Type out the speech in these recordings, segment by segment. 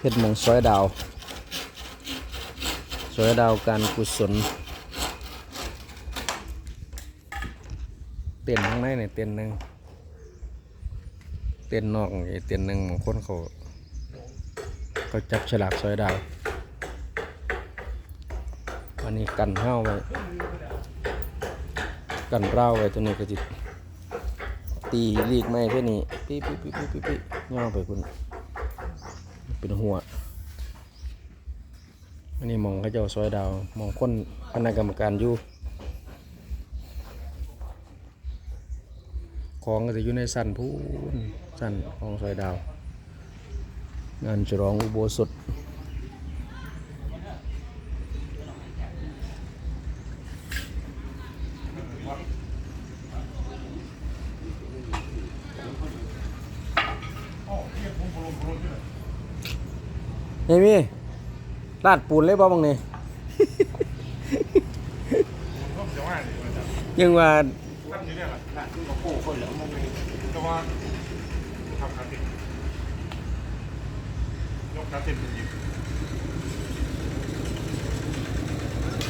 เฮ็ดมองซอยดาวซอยดาวการกุศล เต้นข้างในเนี่ยเต้นหนึ่งเต้นนอกนี่เต้นหนึ่งบางคนเขาเขาจับฉลากซอยดาวอันนี้กันห้าวไว้กันเร้าไว้ตัวนี้ก็จิตตีลีกไม้เท่านี้ปี๊ปี๊ปี๊ปี๊ปี๊ปี๊ย่อไปคุณ เป็นหัว อันนี้มองเขาเจ้าซอยดาวมองคนคณะกรรมการอยู่ของก็จะอยู่ในสันพูนสันของซอยดาว งานฉลองอุโบสถ นี่มีลาดปูนเลยบ่บังนี่ยังว่าตั้งอยู่เนี่ยแหละหน้าที่เราโค้คนเหลือมองแต่ว่าทำคาติดยกคาติดเป็นยิง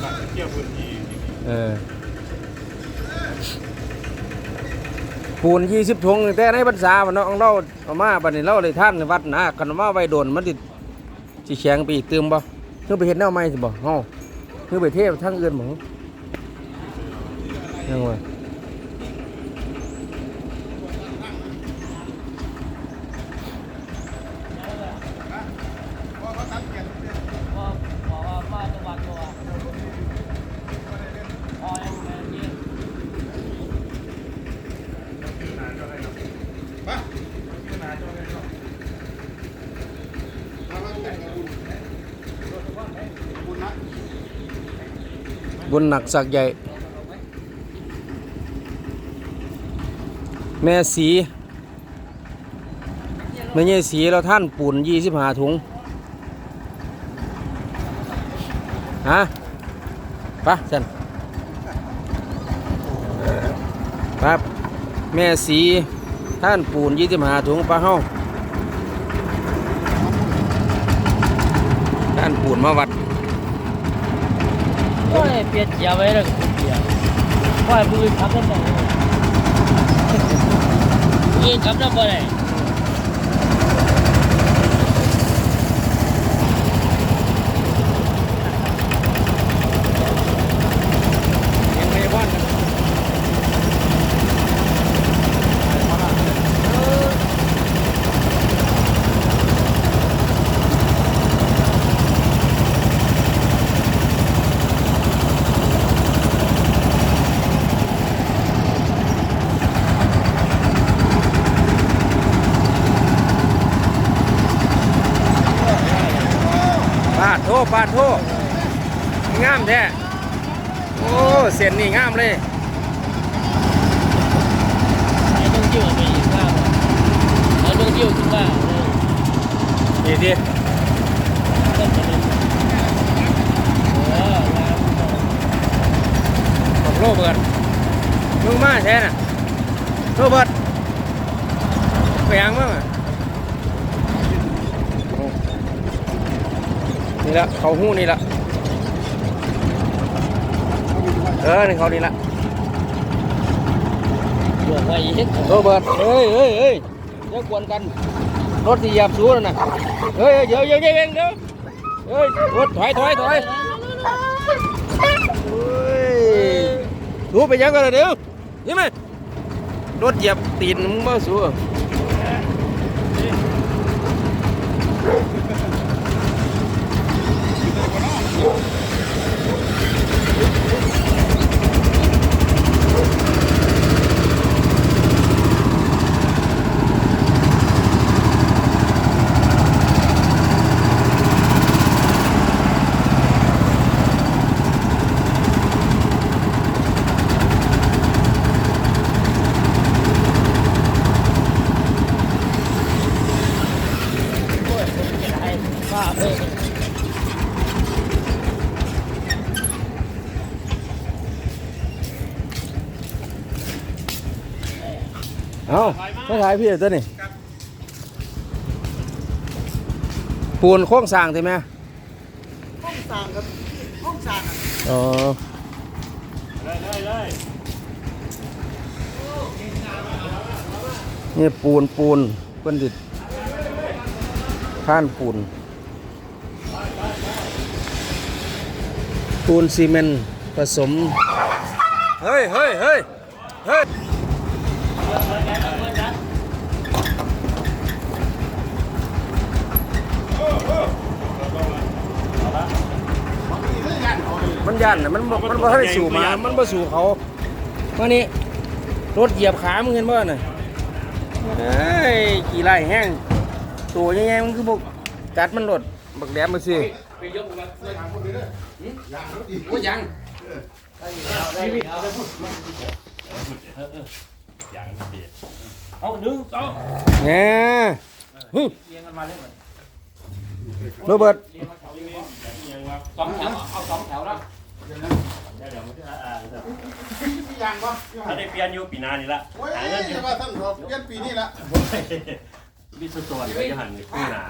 หลังเที่ยวพื้นที่ที่มีเออปูนยี่สิบถุงแต่ในพรรษามันเนาะของเราเอามาบัดนี้เราเลยท่านในวัดนะคันเอามาไว้โดนมันติ สิแข็งไปอีกเติมบ่เพื่อไปเฮ็ดแนวใหม่สิบ่เฮาเพื่อไปเทพทางอื่นบ่ยังว่าชื่อนานเจ้าได้เนาะปะชื่อนานเจ้าได้เนาะ บุญหนักสักใหญ่ แม่สีแม่ใหญ่สีเราท่านปูนยี่สิบห้าถุง ฮะปะจันครับแม่สีท่านปูนยี่สิบห้าถุงปลาเฮาท่านปูนมาวัด โอ้ยเปลี่ยนเกียร์ไว้แล้วก็เปลี่ยนว่าให้ผู้อื่นขับได้ไหมผู้อื่นขับได้บ่ได้ ยังไม่ว่าน ปาด โทปาดโทงามแท้โอ้เส้นนี่งามเลยไอ้ต้องเที่ยวไปอีกว่าบ่ไอ้ต้องเที่ยวขึ้นว่าเออดีดีก็จะเป็นเออแล้วของโรเบิร์ตมึงมาแท้น่ะโรเบิร์ตไปยังมั้งอะโอ้ นี่ละเขาหู้นี่ละเออนี่เขานี่ละบวกไว้อีกโรเบิร์ตเฮ้ยเฮ้ยเฮ้ยเดี๋ยวกวนกันรถที่เหยียบสูนั่นน่ะเฮ้ยเดี๋ยวเดี๋ยวเดี๋ยวเดี๋ยวเดี๋ยวเฮ้ยรถถอยถอยถอยเฮ้ยรู้ไปยังกันเลยเดี๋ยวนี่ไหมรถเหยียบตีนมึงมาสู้ เอาไม่ถ่ายพี่ตัวนี้ปูนโค้งสร้างใช่ไหมห้งสร้างครับห้งสร้างอะอ๋อได้ได้ได้นี่ปูนปูนเพิ่นดิท่านปูน ปูนซีเมนต์ผสม เฮ้ยเฮ้ยเฮ้ยเฮ้ย มันยันน่ะมันบ่มันบ่ให้สู่มามันบ่สู่เขาเมื่อนี้รถเหยียบขามึงเห็นบ่น่ะเอ้ยกี่ไร่แห้งตัวยังไงมันคือบ่กัดมันรถบักแหลมมาสิไปยกมาโอ้ยังได้แล้วอย่างนี้ดีเอาหนึ่งสองแหน่ฮึเรียงกันมาเลยเหมือนโรเบิร์ตเรียงมาแถวนี้อย่างว่าสองแถวเอาสองแถวแล้ว เดี๋ยวเดี๋ยวมันจะอ่าถ้าได้เปลี่ยนอยู่ปีหน้านี่ละโอ้ยหาเงินอยู่จะว่าท่านบอกเปลี่ยนปีนี้ละมีสตวนก็จะหันปีหน้า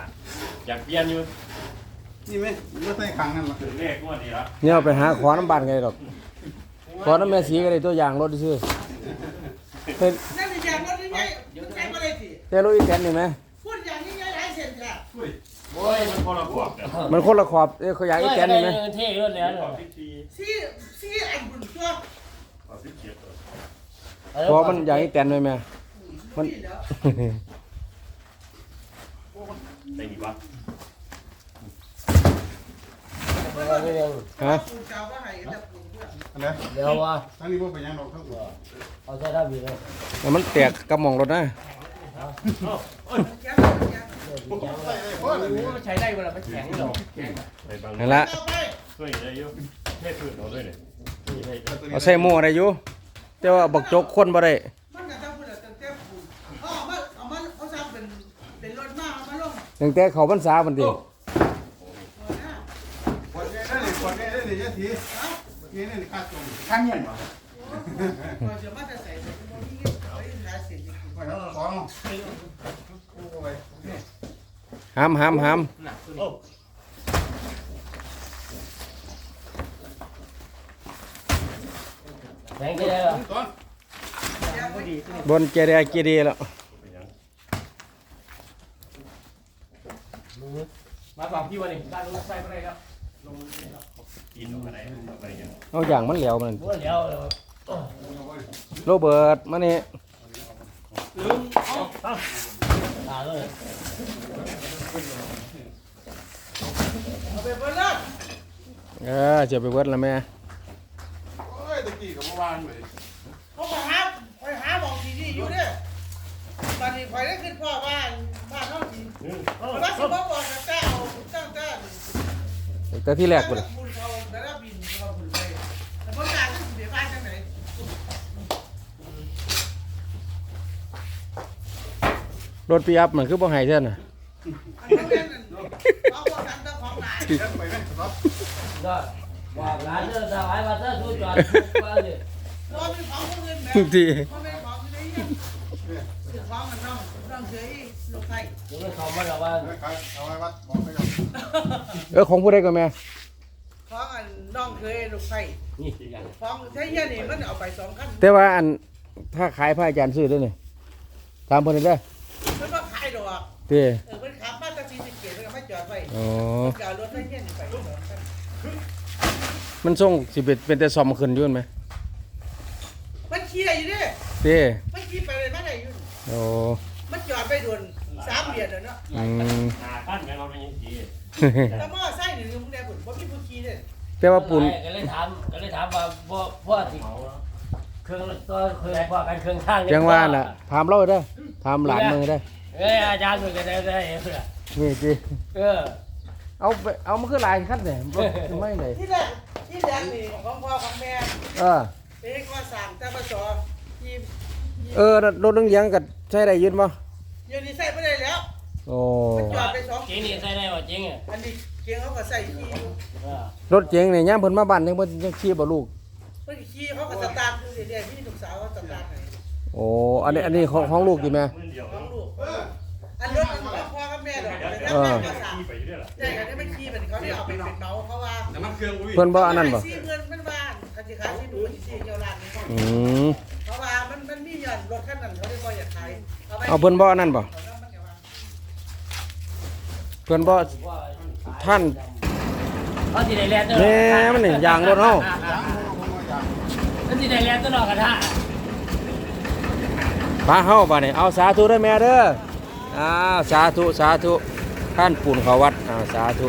อยากเปลี่ยนอยู่นี่ไหมรถใต้ขังนั่นละถึงเลขงวดนี้ละเนี่ยเอาไปหาขอน้ำบานไงดอกขอน้ำแม่สีก็ได้ตัวอย่างรถซื่อเป็นนั่นเป็นอย่างรถนี่ไงใช้มาเลยสิแต่รถอีแตนนี่ไหมพูดอย่างนี้ไงหลายเส้นค่ะโอ้ยมันคนละขวบกันมันคนละขอบเอ้ยเขาอยากอีแตนนี่ไหมเท่รถแล้วขวบ พิธีซี่ซี่อันบุญตัวขวบพิธีเพราะมันอยากอีแตนด้วยไหมมัน นี่แล้วได้มีปะฮะปูนเก่าก็ให้แต่ปูนเพื่อนอันนี้เดี๋ยวว่าทั้งนี้พวกเป็นยังดอกทั้งหมดเอาใช้ได้บีเลยแล้วมันแตกกระหม่องรถนะมันแก้มันแก้ใส่ได้เพราะอะไรมันใช้ได้เวลามันแข็งหรอไปบางนั่นละต่อไปช่วยได้อยู่ เทศพื้นเราด้วยเนี่ยนี่ได้เอาใส่หม้อได้อยู่แต่ว่าบักจกคนบ่ได้มันก็ต้องพูดแต่เต็มปูนเอามาเอามาเอาซ้ำเป็นเป็นรถมาเอามาลงตั้งแต่เขาพรรษาบันทีหัวหน้าคนนี้ได้เลยคนนี้ได้เลยยะทีเอานี่นี่คาดตรงข้างเงี้ยเหรอเราจะมาจะใส่เป็นพวกนี้เอาไว้หาเสียงไปแล้วสองโอ้ยห้ามห้ามห้าม โอ้ แข็งได้แล้วต้นบนเจดีย์เจดีย์แล้วเป็นยังมาสองพี่วันนี้ได้รถไฟไปเลยครับกินอะไรอะไรอย่างเอาอย่างมันเหลวมันม้วนแล้วโรเบิร์ตมานี่ตาเลยเอาไปเบิ่งเลยเออจะไปเบิดแล้วแม่โอ้ยตะ กี้กับเมื่อวานเลยเขามาหาไปหาบอกที่นี่อยู่เด้อตอนนี้คอยได้ขึ้นพ่อบ้านบ้านเฮาสิโอ้เพราะว่าสิบ่บอกกับเจ้าเจ้าเจ้าแต่ที่แรกกูเลยบุญเขาแต่ละบินเขาบุญไปแต่บ่กล้าสิไปบ้านจังได๋รถปีอัพเหมันคือบ่ให้เท่าน่ะอันนั้นเป็นเอาบ่ทันเจ้าของหลาน เดินไปไหมครับก็บอกร้านเด้อสบายมาเด้อสู้จอดมาดิบ่มีของคนอื่นแม่ทุกทีบ่มีของอยู่ในนี้คือของมันน้องน้องเฉยลูกไผเดี๋ยวมันเข้ามาแล้วว่าเอาไว้วัดบอกไปก่อนเออของผู้ใดก็แม่ของอันน้องเคยลูกไผนี่อย่างของใช้เฮียนี่มันเอาไปสองคันแต่ว่าอันถ้าขายพระอาจารย์ซื้อด้วยนี่ตามเพิ่นนี่เด้อมันบ่ขายดอกเต้เออมันขับมาจากที่สิเกียรแล้วก็มาจอดไว้อ๋อจอดรถให้เฮียนี่ไปสองคัน มันส่งสิเป็นเป็นแต่ซ่อมขึ้นอยู่นั่นไหมมันขี่ได้อยู่เด้เต้มันขี่ไปเลยมาได้อยู่ โอ้มันจอดไปโดนสามเดือนแล้วเนาะอืมหาขั้นแม่เราเป็นยังดีแต่มอไซค์นี่มึงได้ผลบ่มีผู้ขี่เด้แต่ว่าปูนก็เลยถามก็เลยถามว่าบ่พ่อสิเมาแล้วเครื่องตัวเครื่องพ่อกันเครื่องทางจังว่าน่ะถามเราเด้อถามหลานมือเด้อเอ้ยอาจารย์มันก็ได้ได้เออนี่จิเออเอาไปเอามันคือหลายคันเนี่ยรถไม่เลยที่แรก ที่แรกนี่ของพ่อของแม่เออเป็นข้อสั่งแต่ปสที่เออรถเลี้ยงๆก็ใช้ได้ยืนบ่เดี๋ยวนี้ใส่ไม่ได้แล้วโอ้มันจอดไปสองจริงนี่ใส่ได้ว่าจริงอะอันนี้เกียงเขาก็ใส่ขี่อยู่เออรถเก๋งนี่ยามเพิ่นมาบ้านยังเพิ่นยังขี่บ่ลูกมันขี่เขาก็สตาร์ทอยู่เรื่อยๆที่ลูกสาวเขาสตาร์ทให้โอ้ อันนี้อันนี้ของของลูกดิแม่มื่นเดียวของลูก อันรถของพ่อกับแม่ดอกแต่ถ้าเออแม่ก็สั่งขี่ไปเรื่อยล่ะได้เอาไปเป็นเมาเพราะว่าแต่มันเครื่องอุ้ยเพิ่นบ่อันนั้นบ่สี่เงินมันบ้านคันสิขายที่ดูมันสิสี่เกี่ยวล้านนี่อืมเพราะว่ามันมันมีหย่อนรถคันนั้นเขาได้บ่อยากขายไปเอาเพิ่นบ่อันนั้นบ่เอาแล้วมันก็ว่าเพิ่นบ่ท่านเขาสิได้แลนด์ตลอดแหน่มันนี่ยางรถเฮามันสิได้แลนด์ตลอดกระทะพาเฮาบ่นี่เอาสาธุเด้อแม่เด้อ อ้าวสาธุสาธุท่านปุ่นเขาวัดอ้าวสาธุ